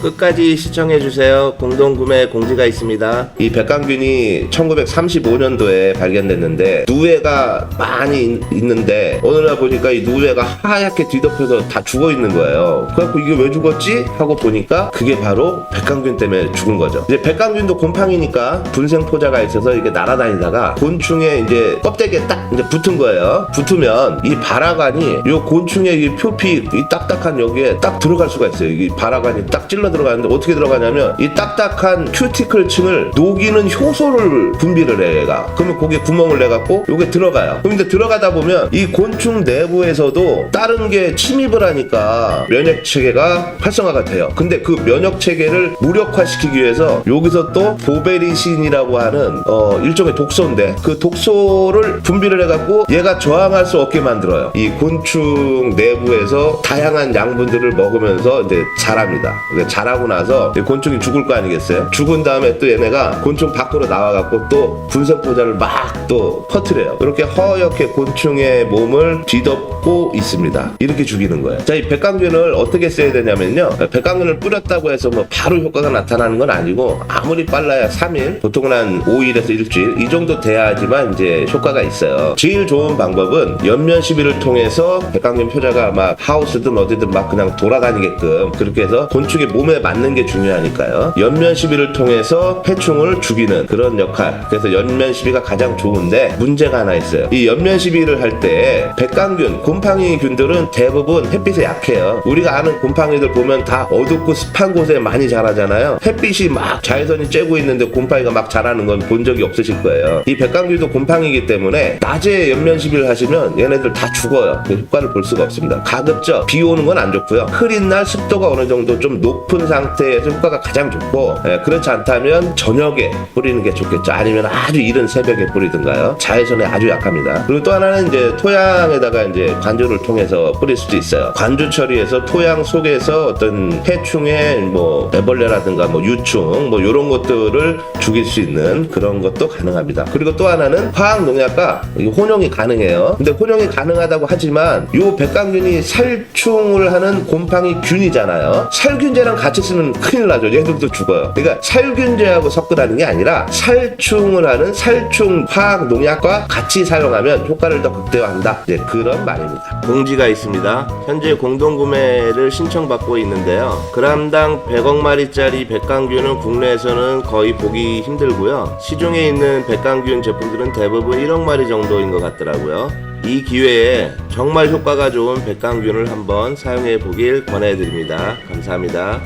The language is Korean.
끝까지 시청해주세요. 공동구매 공지가 있습니다. 이 백강균이 1935년도에 발견됐는데 누에가 많이 있- 있는데 어느 날 보니까 이 누에가 하얗게 뒤덮여서 다 죽어 있는 거예요. 그래갖고 이게 왜 죽었지? 하고 보니까 그게 바로 백강균 때문에 죽은 거죠. 이제 백강균도 곰팡이니까 분생포자가 있어서 이게 날아다니다가 곤충에 이제 껍데기에 딱 이제 붙은 거예요. 붙으면 이 발화관이 이 곤충의 이 표피 이 딱딱한 여기에 딱 들어갈 수가 있어요. 이 발화관이 딱 찔러 들어가는데 어떻게 들어가냐면 이 딱딱한 큐티클 층을 녹이는 효소를 분비를 해 얘가. 그러면 거기에 구멍을 내 갖고 요게 들어가요. 그런데 들어가다 보면 이 곤충 내부에서도 다른 게 침입을 하니까 면역 체계가 활성화가 돼요. 근데 그 면역 체계를 무력화시키기 위해서 여기서 또 보베리신이라고 하는 어, 일종의 독소인데 그 독소를 분비를 해갖고 얘가 저항할 수 없게 만들어요. 이 곤충 내부에서 다양한 양분들을 먹으면서 이제 자랍니다. 근데 자라고 나서 이 곤충이 죽을 거 아니겠어요? 죽은 다음에 또 얘네가 곤충 밖으로 나와갖고 또 분쇄포자를 막 또 퍼뜨려요. 이렇게 허옇게 곤충의 몸을 뒤덮고 있습니다. 이렇게 죽이는 거예요. 자, 이 백강균을 어떻게 써야 되냐면요. 백강균을 뿌렸다고 해서 뭐 바로 효과가 나타나는 건 아니고 아무리 빨라야 3일, 보통은 한 5일에서 일주일 이 정도 돼야지만 이제 효과가 있어요. 제일 좋은 방법은 연면 시비를 통해서 백강균 표자가 막 하우스든 어디든 막 그냥 돌아다니게끔 그렇게 해서 곤충의 몸에 맞는 게 중요하니까요. 연면 시비를 통해서 해충을 죽이는 그런 역할. 그래서 연면 시비가 가장 좋은데 문제가 하나 있어요. 이 연면 시비를 할 때 백강균, 곰팡이 균들은 대부분 햇빛에 약해요. 우리가 아는 곰팡이들 보면 다 어둡고 습한 곳에 많이 자라잖아요. 햇빛이 막 자외선이 쬐고 있는데 곰팡이가 막 자라는 건 본 적이 없으실 거예요. 이 백강균도 곰팡이기 때문에 낮에 연면 시비를 하시면 얘네들 다 죽어요. 그 효과를 볼 수가 없습니다. 가급적 비 오는 건 안 좋고요. 흐린 날 습도가 어느 정도 좀 높은 상태에서 효과가 가장 좋고 예, 그렇지 않다면 저녁에 뿌리는 게 좋겠죠. 아니면 아주 이른 새벽에 뿌리든가요. 자외선에 아주 약합니다. 그리고 또 하나는 이제 토양에다가 이제 관조를 통해서 뿌릴 수도 있어요. 관조 처리해서 토양 속에서 어떤 해충의 뭐 애벌레라든가 뭐 유충 뭐 이런 것들을 죽일 수 있는 그런 것도 가능합니다. 그리고 또 하나는 화학 농약과 이 혼용이 가능해요. 근데 혼용이 가능하다고 하지만 요 백강균이 살충을 하는 곰팡이 균이잖아요. 살균제랑 같이 쓰면 큰일 나죠. 얘들도 죽어요. 그러니까 살균제하고 섞으라는 게 아니라 살충을 하는 살충 화학 농약과 같이 사용하면 효과를 더 극대화한다. 이제 그런 말입니다. 공지가 있습니다. 현재 공동 구매를 신청받고 있는데요. 그람당 100억 마리짜리 백강균은 국내에서는 거의 보기 힘들고요. 시중에 있는 백강균 제품들은 대부분 1억 마리 정도인 것 같더라고요. 이 기회에 정말 효과가 좋은 백강균을 한번 사용해 보길 권해드립니다. 감사합니다.